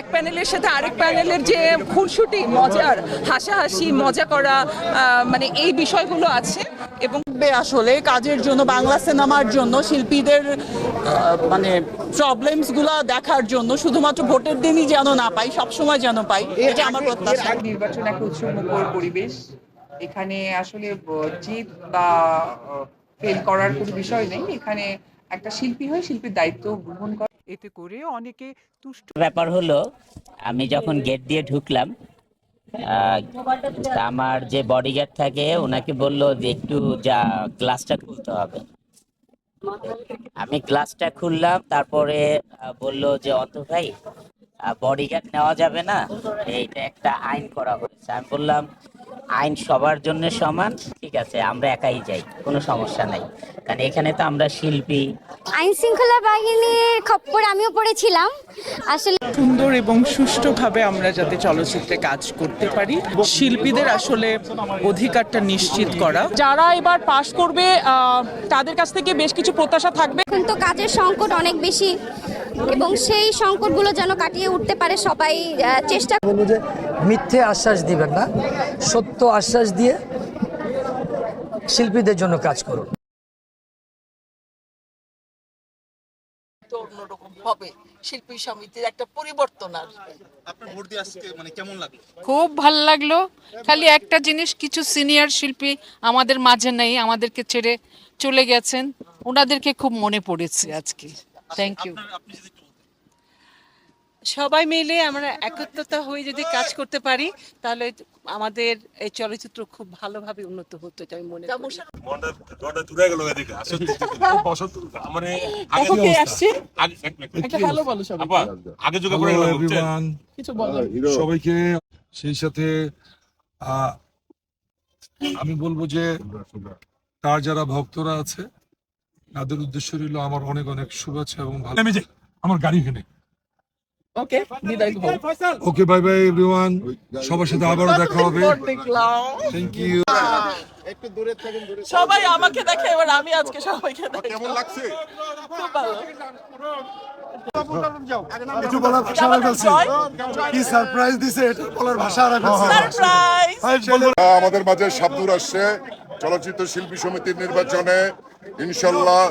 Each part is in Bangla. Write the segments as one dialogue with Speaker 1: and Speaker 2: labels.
Speaker 1: এক প্যানেলের সাথে আরেক প্যানেলের যে খুনসুটি মজার হাসাহাসি মজা করা মানে এই বিষয়গুলো আছে এবং
Speaker 2: আসলে কাজের জন্য বাংলা সিনেমার জন্য শিল্পীদের মানে প্রবলেমসগুলা দেখার জন্য শুধুমাত্র ভোটের দিনই যেন না পাই সবসময় যেন পাই এটা আমার প্রত্যাশা।
Speaker 3: নির্বাচন একটা উৎসবমুখর পরিবেশ এখানে আসলে জিত বা ফেল করার কোনো বিষয় নেই এখানে একটা শিল্পী হয় শিল্পীর দায়িত্ব গ্রহণ করে।
Speaker 2: এতে করে অনেকে তুষ্ট
Speaker 4: ব্যাপার হলো, আমি যখন গেট দিয়ে ঢুকলাম আমার যে বডিগার্ড থাকে, ওনাকে বলল যে একটু যা গ্লাসটা খুলতে হবে। আমি গ্লাসটা খুললাম, তারপরে বলল যে অত ভাই বডিগার্ড নেওয়া যাবে না, এইটা একটা আইন করা হয়েছে। আমি বললাম আইন সবার জন্য সমান ঠিক আছে আমরা একাই যাই কোনো সমস্যা নাই। কারণ এখানে তো আমরা শিল্পী।
Speaker 5: আইন শৃঙ্খলা বাহিনীর খপ্পর আমিও পড়েছিলাম। আসলে
Speaker 2: সুন্দর এবং সুষ্ঠুভাবে আমরা যাতে চলচ্চিত্রে কাজ করতে পারি শিল্পীদের আসলে অধিকারটা নিশ্চিত করা। যারা এবার পাশ করবে তাদের কাছ থেকে বেশ কিছু প্রত্যাশা থাকবে।
Speaker 5: কিন্তু কাজের সংকট অনেক বেশি। এবং সেই সংকটগুলো যেন কাটিয়ে উঠতে পারে সবাই আহ, চেষ্টা
Speaker 6: বলব যে মিথ্যে আশ্বাস দিবেন না সত্য আশ্বাস দিয়ে শিল্পীদের জন্য কাজ করুন।
Speaker 7: অন্যরকম হবে শিল্পী সমিতির একটা পরিবর্তন আসবে
Speaker 8: আপনার ভোট দিয়ে আজকে মানে
Speaker 9: খুব ভালো লাগল। খালি একটা জিনিস কিছু সিনিয়র শিল্পী আমাদের মাঝে নেই আমাদেরকে ছেড়ে চলে গেছেন। ওনাদেরকে খুব মনে পড়েছে আজকে। Thank you.
Speaker 7: সবাই মিলে আমরা একত্রতা হয়ে যদি কাজ করতে পারি তাহলে আমাদের এই চলচ্চিত্র খুব ভালোভাবে উন্নত হতো আমি মনে করি।
Speaker 10: মানে
Speaker 11: সবাইকে সেই সাথে আহ, আমি বলব যে তার যারা ভক্তরা আছে তাদের উদ্দেশ্য রইল আমার অনেক অনেক শুভেচ্ছা এবং ভালো আমি যে আমার গাড়ি এখানে।
Speaker 2: ওকে বিদায় হও।
Speaker 11: ওকে বাই বাই এভরিওয়ান সবার সাথে আবারও দেখা হবে। থ্যাংক ইউ
Speaker 7: সবাই আমাকে দেখে এবার আমি আজকে সবাইকে দেখি।
Speaker 10: কেমন লাগছে?
Speaker 7: খুব ভালো।
Speaker 11: কিছু বলার ভাষা হারা কি সারপ্রাইজ দিছে এটা বলার ভাষা হারা
Speaker 7: সারপ্রাইজ
Speaker 10: আমাদের মাঝে শাব্দুর আসছে। চলচ্চিত্র শিল্পী সমিতির নির্বাচনে ইনশাল্লাহ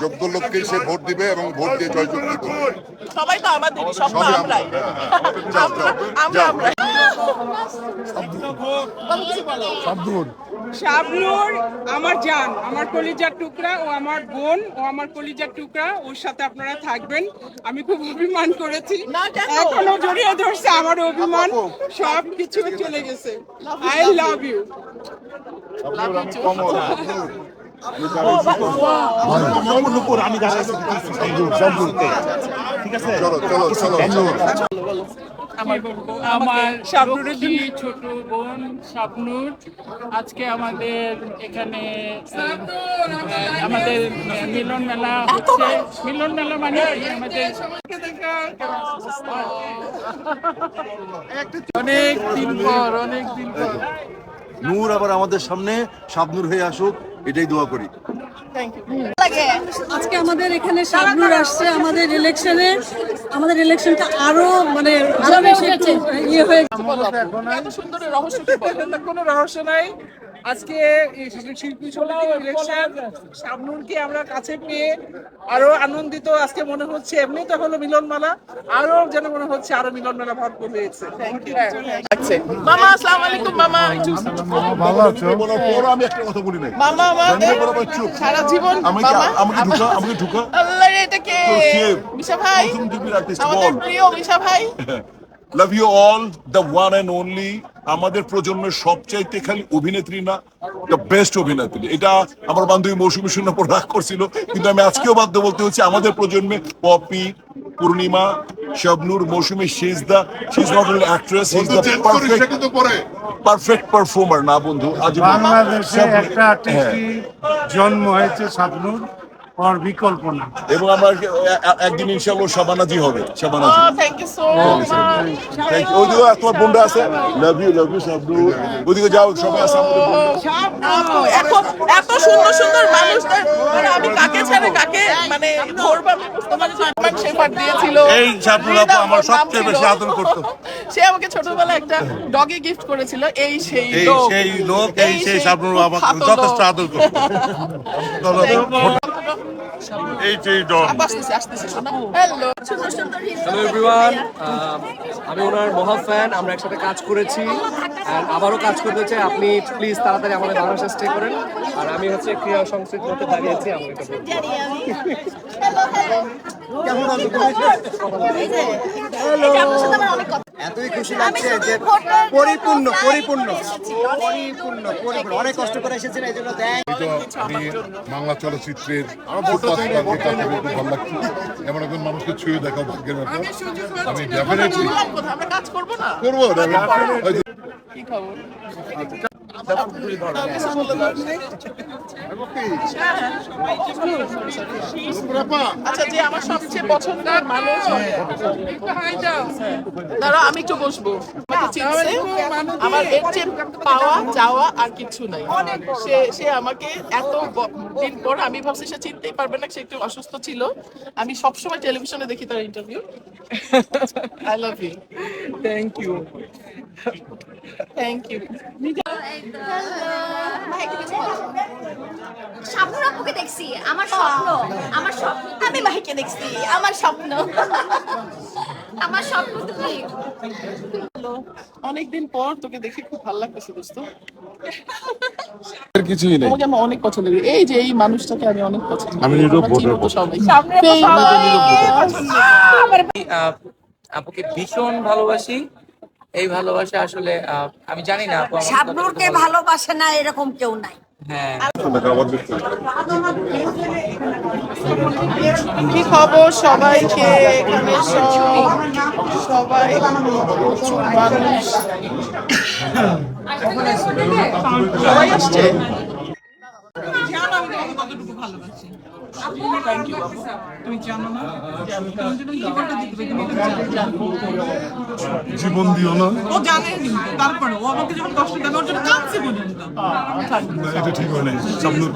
Speaker 10: যোগ্য লোককে সে ভোট দিবে এবং ভোট দিয়ে জয়যুক্ত করবে
Speaker 7: সবাই তো আমাদের সব তো আমরাই।
Speaker 10: যাও, যাও,
Speaker 7: আমরা আমরা
Speaker 11: শাব্দুর
Speaker 2: শাবনুর। আমার জান আমার কলিজার টুকরা ও আমার বোন ও আমার কলিজার টুকরা ওর সাথে আপনারা থাকবেন। আমি খুব অভিমান করেছি।
Speaker 7: কেন?
Speaker 2: এখনও জড়িয়ে ধরছে আমার অভিমান। সব কিছু চলে গেছে। আই লাভ ইউ
Speaker 9: আমার ছোট বোন আজকে আমাদের এখানে আমাদের মিলন মেলা হচ্ছে মিলন মেলা মানে আমাদের অনেক দিন পর অনেক দিন পর
Speaker 8: নূর আবার আমাদের সামনে শাবনুর হয়ে আসুক এটাই দোয়া করি।
Speaker 12: আজকে আমাদের এখানে শাবনুর আসছে আমাদের ইলেকশনে আমাদের ইলেকশনটা আরও মানে আরও বেশি একটু ইয়ে হয়ে
Speaker 2: এত সুন্দর রহস্য কি বলেন? না কোনো রহস্য নাই। আজকে শিল্পী সমিতি ইলেকশন শাবনুরকে আমরা কাছে পেয়ে আরও আনন্দিত। আজকে মনে হচ্ছে এমনি তো হলো মিলনমেলা আরও যেন মনে হচ্ছে আরও মিলনমেলা ভরপুর হয়েছে থ্যাংক ইউ মামা আসসালামু আলাইকুম মামা।
Speaker 11: ভালো আছো?
Speaker 10: পরে আমি একটা কথা বলি নাই।
Speaker 7: মামা আমাদের
Speaker 10: চুপ।
Speaker 7: সারা জীবন
Speaker 10: আমাকে আমাকে ঢুকা আমাকে ঢুকা?
Speaker 7: আল্লাহ এটা কে? মিশা ভাই। আমাদের প্রিয় মিশা ভাই।
Speaker 10: Love you all the one and only আমাদের প্রজন্মের সবচাইতে খালি অভিনেত্রী না দ্য বেস্ট অভিনেত্রী। এটা আমার বান্ধবী মৌসুমী শূন্য পর রাগ করছিল কিন্তু আমি আজকেও বাধ্য বলতে হচ্ছে আমাদের প্রজন্মে Popy Purnima Shabnur Moushumi she is the she is not only actress she is the perfect perfect performer না বন্ধু আজ
Speaker 11: বাংলাদেশে একটা আর্টিস্টই জন্ম হয়েছে শাবনুর? ওর বিকল্প না।
Speaker 10: এবং আমরা একদিন ইনশাল্লাহ শাবানাজি হবে Shabana ji
Speaker 2: thank you so
Speaker 10: you. ওইদিকে তোমার বোনরা আছে? লাভ ইউ লাভ ইউ ওইদিকে যাও সবাই আছে
Speaker 2: এত এত সুন্দর সুন্দর মানুষদের মানে আমি কাকে ছেড়ে কাকে মানে ধরবো আমি বুঝতে পারছি না। আমার শেফার দিয়েছিল।
Speaker 11: এই শাবনুর আপু আমার সবচেয়ে বেশি আদর করতো।
Speaker 2: সে আমাকে ছোটবেলায় একটা ডগি গিফট করেছিল এই সেই
Speaker 11: এই সেই লোক এই সেই শাবনুর আমাকে যথেষ্ট
Speaker 2: লোক।
Speaker 11: আদর করতো। এই ডন।
Speaker 2: হ্যালো
Speaker 13: হ্যালো এভরিওয়ান আমি ওনার মহা ফ্যান আমরা একসাথে কাজ করেছি। আর আবারও কাজ করতে চাই আপনি প্লিজ তাড়াতাড়ি আমাদের বাংলাদেশে স্টে করেন। আর আমি হচ্ছে ক্রিয়া সংস্কৃতি মধ্যে দাঁড়িয়েছি আমাকে একটু বলুন।
Speaker 14: এতই খুশি লাগছে যে পরিপূর্ণ পরিপূর্ণ পরিপূর্ণ পরিপূর্ণ অনেক কষ্ট করে এসেছেন এই জন্য
Speaker 10: বাংলা চলচ্চিত্রের ভালো লাগছে এমন একজন মানুষকে ছুঁয়ে দেখা ভাগ্যের ব্যাপার। আমি ডেফিনেটলি
Speaker 2: আমরা কাজ করব না। আচ্ছা যে আমার সবচেয়ে পছন্দের মানুষ দাঁড়া আমি একটু বসবো। আমার এর চেয়ে পাওয়া যাওয়া আর কিছু নাই। সে সে আমাকে এত দিন পর আমি ভাবছি সে চিনতেই পারবে না সে একটু অসুস্থ ছিল। আমি সবসময় টেলিভিশনে দেখি তার interview I love you thank you thank you
Speaker 5: আপুকে দেখছি আমার স্বপ্ন আমার স্বপ্ন। আমি মাহিকে দেখছি আমার স্বপ্ন। আমার স্বপ্ন তুমি
Speaker 2: অনেকদিন পর তোকে দেখে খুব ভালো লাগতেছে দোস্ত।
Speaker 10: কিছুই নেই।
Speaker 2: তোমাকে আমি অনেক পছন্দ করি। এই যে এই মানুষটাকে আমি অনেক পছন্দ
Speaker 10: আমি নীরব ভোটার।
Speaker 13: আপুকে ভীষণ ভালোবাসি। এই ভালোবাসা আসলে আহ, আমি জানি না
Speaker 12: শাবনুরকে ভালোবাসে না এরকম কেউ নাই।
Speaker 13: হ্যাঁ।
Speaker 2: কি খবর? সবাইকে এখানে? সব সবাই মানুষ। সবাই আসছে? Thank you, বাবু। তুমি জানো না? যে আমি তোমার জন্য জীবনটা দিতে পারি, তুমি এটা জানো।
Speaker 11: জীবন দিও না।
Speaker 2: ও জানেনি তারপরে ও আমাকে যখন কষ্ট দেবে ওর জন্য কাঁদছে পর্যন্ত।
Speaker 11: এটা ঠিক হয় নাই। শাবনুর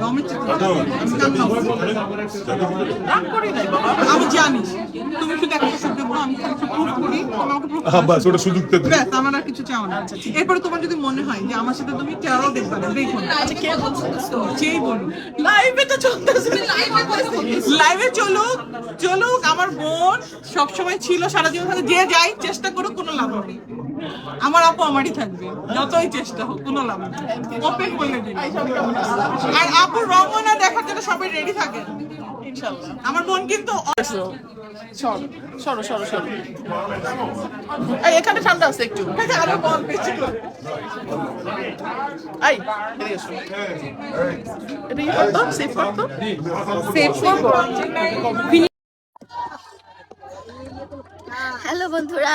Speaker 2: রাগ করি নাই বাবা। আমি জানি। তুমি শুধু একটা শব্দ বলো আমি খালি প্রুফ করি আমাকে proof
Speaker 11: বাস ওটা সুযোগ পেতে
Speaker 2: ব্যাস আমার আর কিছু চাও না। এরপরে তোমার যদি মনে হয় যে আমার সাথে তুমি দেখবে না দেখো। আচ্ছা কে বলছো যেই বলুন লাইভে তো চলতেছে। লাইভে চলুক চলুক আমার বোন সব সময় ছিল সারা জীবন থাকে। যে যাই চেষ্টা করুক কোনো লাভ নেই আমার আপু আমারই থাকবে। যতই চেষ্টা হোক কোনো লাভ নেই। ওপেন বলে দিন। আর আপুর রমনা দেখার জন্য সবাই রেডি থাকে। আমার বোন কিন্তু সরো সরো সরো সরো। এখানে ঠান্ডা আছে একটু। আরও বল বেশি এসো। এটা কি করতো? সেভ করতো? সেভ করব
Speaker 5: হ্যালো বন্ধুরা।